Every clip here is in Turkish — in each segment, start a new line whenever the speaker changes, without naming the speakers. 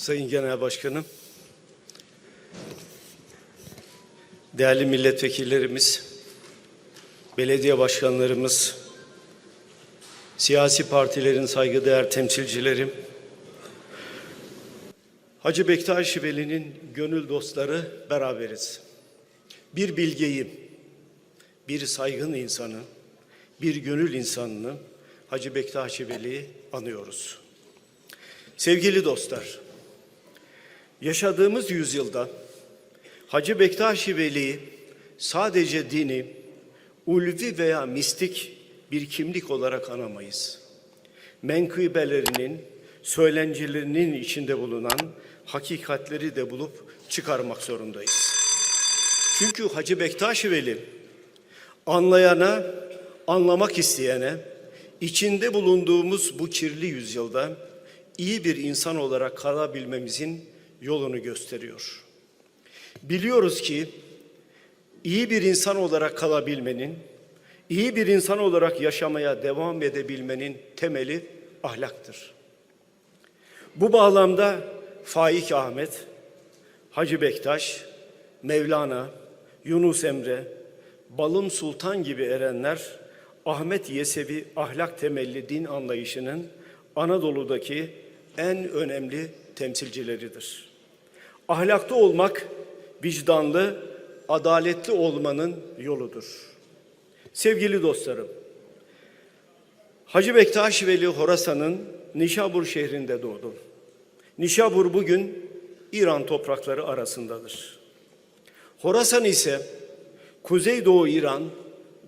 Sayın Genel Başkanım, değerli milletvekillerimiz, belediye başkanlarımız, siyasi partilerin saygıdeğer temsilcileri, Hacı Bektaş Veli'nin gönül dostları beraberiz. Bir bilgeyi, bir saygın insanı, bir gönül insanını Hacı Bektaş Veli'yi anıyoruz. Sevgili dostlar, yaşadığımız yüzyılda Hacı Bektaş Veli'yi sadece dini, ulvi veya mistik bir kimlik olarak anamayız. Menkıbelerinin, söylencilerinin içinde bulunan hakikatleri de bulup çıkarmak zorundayız. Çünkü Hacı Bektaş Veli anlayana, anlamak isteyene, içinde bulunduğumuz bu kirli yüzyılda iyi bir insan olarak kalabilmemizin yolunu gösteriyor. Biliyoruz ki iyi bir insan olarak kalabilmenin, iyi bir insan olarak yaşamaya devam edebilmenin temeli ahlaktır. Bu bağlamda Faik Ahmet, Hacı Bektaş, Mevlana, Yunus Emre, Balım Sultan gibi erenler Ahmet Yesevi ahlak temelli din anlayışının Anadolu'daki en önemli temsilcileridir. Ahlaklı olmak vicdanlı, adaletli olmanın yoludur. Sevgili dostlarım, Hacı Bektaş Veli Horasan'ın Nişabur şehrinde doğdu. Nişabur bugün İran toprakları arasındadır. Horasan ise Kuzeydoğu İran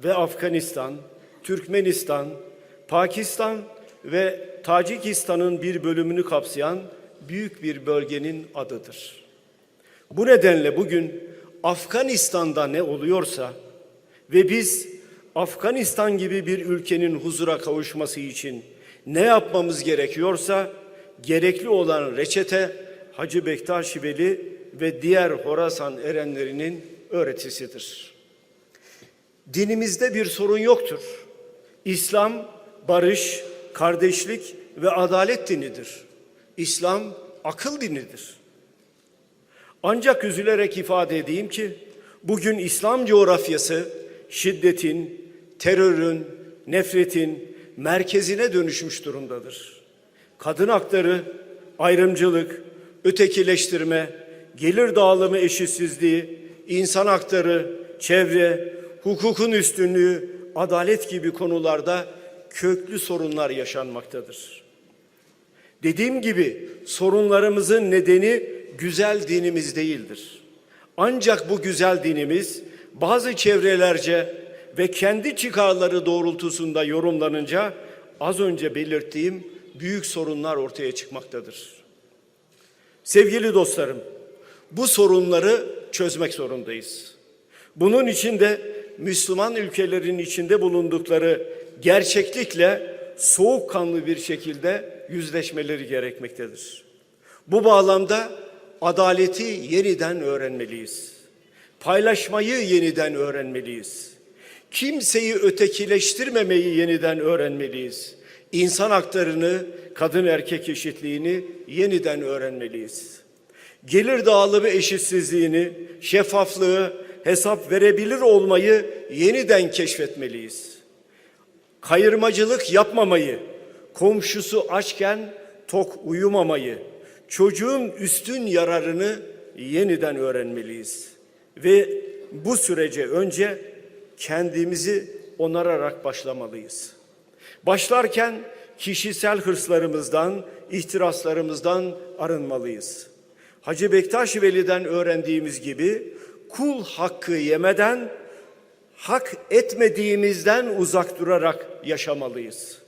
ve Afganistan, Türkmenistan, Pakistan ve Tacikistan'ın bir bölümünü kapsayan büyük bir bölgenin adıdır. Bu nedenle bugün Afganistan'da ne oluyorsa ve biz Afganistan gibi bir ülkenin huzura kavuşması için ne yapmamız gerekiyorsa gerekli olan reçete Hacı Bektaş Veli ve diğer Horasan erenlerinin öğretisidir. Dinimizde bir sorun yoktur. İslam barış, kardeşlik ve adalet dinidir. İslam akıl dinidir. Ancak üzülerek ifade edeyim ki bugün İslam coğrafyası şiddetin, terörün, nefretin merkezine dönüşmüş durumdadır. Kadın hakları, ayrımcılık, ötekileştirme, gelir dağılımı eşitsizliği, insan hakları, çevre, hukukun üstünlüğü, adalet gibi konularda köklü sorunlar yaşanmaktadır. Dediğim gibi sorunlarımızın nedeni güzel dinimiz değildir. Ancak bu güzel dinimiz bazı çevrelerce ve kendi çıkarları doğrultusunda yorumlanınca az önce belirttiğim büyük sorunlar ortaya çıkmaktadır. Sevgili dostlarım, bu sorunları çözmek zorundayız. Bunun için de Müslüman ülkelerin içinde bulundukları gerçeklikle soğukkanlı bir şekilde yüzleşmeleri gerekmektedir. Bu bağlamda adaleti yeniden öğrenmeliyiz. Paylaşmayı yeniden öğrenmeliyiz. Kimseyi ötekileştirmemeyi yeniden öğrenmeliyiz. İnsan haklarını, kadın erkek eşitliğini yeniden öğrenmeliyiz. Gelir dağılımı eşitsizliğini, şeffaflığı, hesap verebilir olmayı yeniden keşfetmeliyiz. Kayırmacılık yapmamayı, komşusu açken tok uyumamayı, çocuğun üstün yararını yeniden öğrenmeliyiz. Ve bu sürece önce kendimizi onararak başlamalıyız. Başlarken kişisel hırslarımızdan, ihtiraslarımızdan arınmalıyız. Hacı Bektaş Veli'den öğrendiğimiz gibi kul hakkı yemeden hak etmediğimizden uzak durarak yaşamalıyız.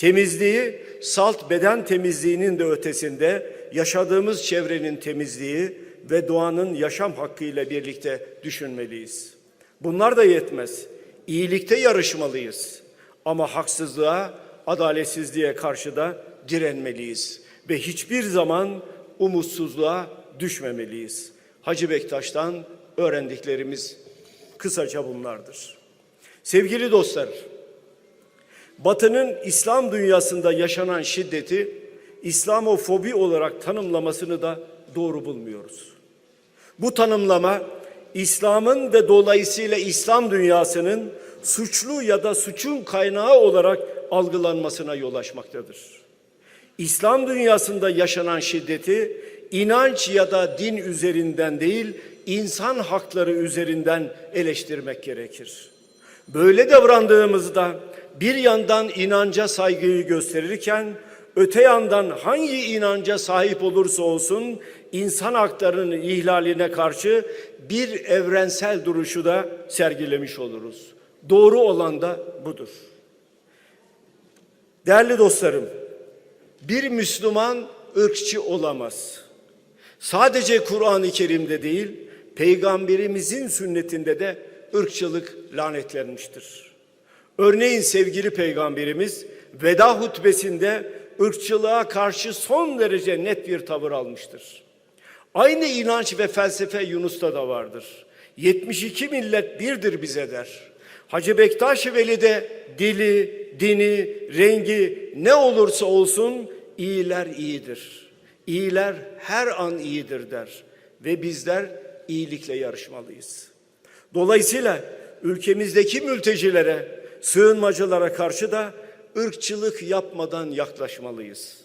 Temizliği salt beden temizliğinin de ötesinde yaşadığımız çevrenin temizliği ve doğanın yaşam hakkı ile birlikte düşünmeliyiz. Bunlar da yetmez. İyilikte yarışmalıyız. Ama haksızlığa, adaletsizliğe karşı da direnmeliyiz ve hiçbir zaman umutsuzluğa düşmemeliyiz. Hacı Bektaş'tan öğrendiklerimiz kısaca bunlardır. Sevgili dostlar, Batı'nın İslam dünyasında yaşanan şiddeti İslamofobi olarak tanımlamasını da doğru bulmuyoruz. Bu tanımlama İslam'ın ve dolayısıyla İslam dünyasının suçlu ya da suçun kaynağı olarak algılanmasına yol açmaktadır. İslam dünyasında yaşanan şiddeti inanç ya da din üzerinden değil, insan hakları üzerinden eleştirmek gerekir. Böyle davrandığımızda bir yandan inanca saygıyı gösterirken öte yandan hangi inanca sahip olursa olsun insan haklarının ihlaline karşı bir evrensel duruşu da sergilemiş oluruz. Doğru olan da budur. Değerli dostlarım, bir Müslüman ırkçı olamaz. Sadece Kur'an-ı Kerim'de değil, Peygamberimizin sünnetinde de ırkçılık lanetlenmiştir. Örneğin sevgili Peygamberimiz veda hutbesinde ırkçılığa karşı son derece net bir tavır almıştır. Aynı inanç ve felsefe Yunus'ta da vardır. 72 millet birdir bize der. Hacı Bektaş Veli de dili, dini, rengi ne olursa olsun iyiler iyidir. İyiler her an iyidir der ve bizler iyilikle yarışmalıyız. Dolayısıyla ülkemizdeki mültecilere, sığınmacılara karşı da ırkçılık yapmadan yaklaşmalıyız.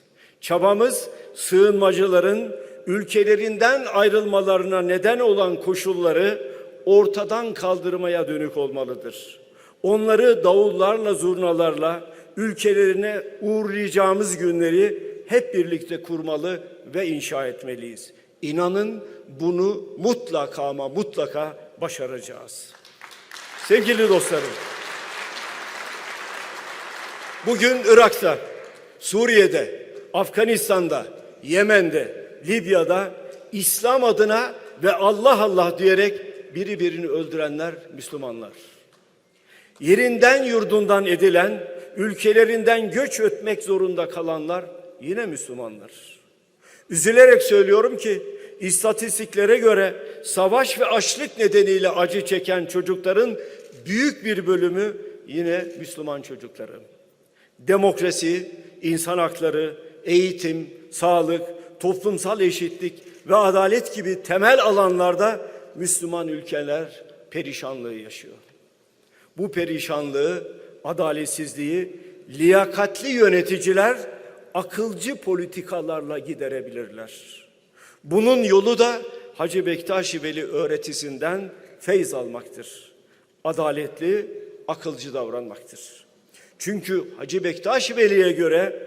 Çabamız sığınmacıların ülkelerinden ayrılmalarına neden olan koşulları ortadan kaldırmaya dönük olmalıdır. Onları davullarla, zurnalarla ülkelerine uğurlayacağımız günleri hep birlikte kurmalı ve inşa etmeliyiz. İnanın bunu mutlaka ama mutlaka başaracağız. Sevgili dostlarım, bugün Irak'ta, Suriye'de, Afganistan'da, Yemen'de, Libya'da İslam adına ve Allah Allah diyerek biri birini öldürenler Müslümanlar. Yerinden yurdundan edilen, ülkelerinden göç etmek zorunda kalanlar yine Müslümanlar. Üzülerek söylüyorum ki istatistiklere göre savaş ve açlık nedeniyle acı çeken çocukların büyük bir bölümü yine Müslüman çocukları. Demokrasi, insan hakları, eğitim, sağlık, toplumsal eşitlik ve adalet gibi temel alanlarda Müslüman ülkeler perişanlığı yaşıyor. Bu perişanlığı, adaletsizliği liyakatli yöneticiler akılcı politikalarla giderebilirler. Bunun yolu da Hacı Bektaşi Veli öğretisinden feyz almaktır. Adaletli, akılcı davranmaktır. Çünkü Hacı Bektaşi Veli'ye göre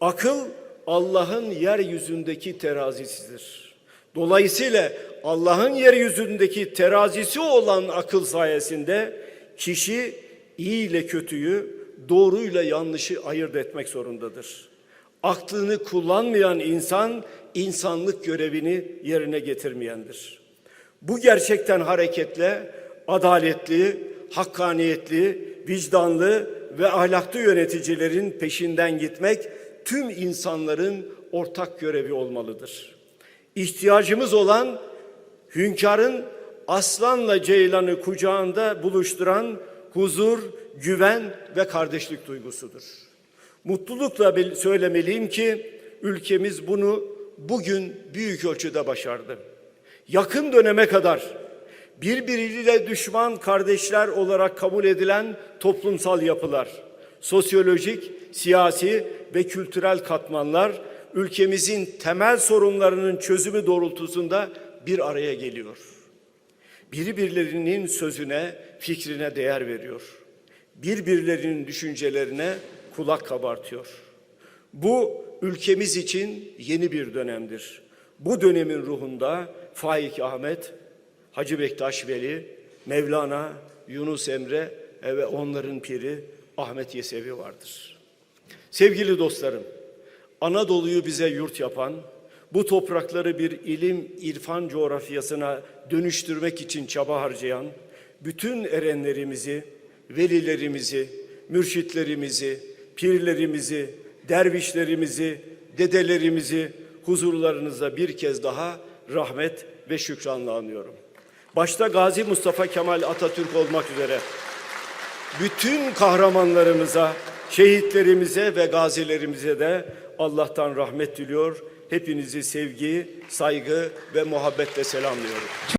akıl Allah'ın yeryüzündeki terazisidir. Dolayısıyla Allah'ın yeryüzündeki terazisi olan akıl sayesinde kişi iyi ile kötüyü, doğruyla yanlışı ayırt etmek zorundadır. Aklını kullanmayan insan insanlık görevini yerine getirmeyendir. Bu gerçekten hareketle adaletli, hakkaniyetli, vicdanlı ve ahlaklı yöneticilerin peşinden gitmek tüm insanların ortak görevi olmalıdır. İhtiyacımız olan hünkârın aslanla ceylanı kucağında buluşturan huzur, güven ve kardeşlik duygusudur. Mutlulukla söylemeliyim ki ülkemiz bunu bugün büyük ölçüde başardı. Yakın döneme kadar birbiriyle düşman kardeşler olarak kabul edilen toplumsal yapılar, sosyolojik, siyasi ve kültürel katmanlar ülkemizin temel sorunlarının çözümü doğrultusunda bir araya geliyor. Birbirlerinin sözüne, fikrine değer veriyor. Birbirlerinin düşüncelerine kulak kabartıyor. Bu ülkemiz için yeni bir dönemdir. Bu dönemin ruhunda Faik Ahmet, Hacı Bektaş Veli, Mevlana, Yunus Emre ve onların piri Ahmet Yesevi vardır. Sevgili dostlarım, Anadolu'yu bize yurt yapan, bu toprakları bir ilim, irfan coğrafyasına dönüştürmek için çaba harcayan bütün erenlerimizi, velilerimizi, mürşitlerimizi, pirlerimizi, dervişlerimizi, dedelerimizi huzurlarınızda bir kez daha rahmet ve şükranla anıyorum. Başta Gazi Mustafa Kemal Atatürk olmak üzere bütün kahramanlarımıza, şehitlerimize ve gazilerimize de Allah'tan rahmet diliyor. Hepinizi sevgi, saygı ve muhabbetle selamlıyorum.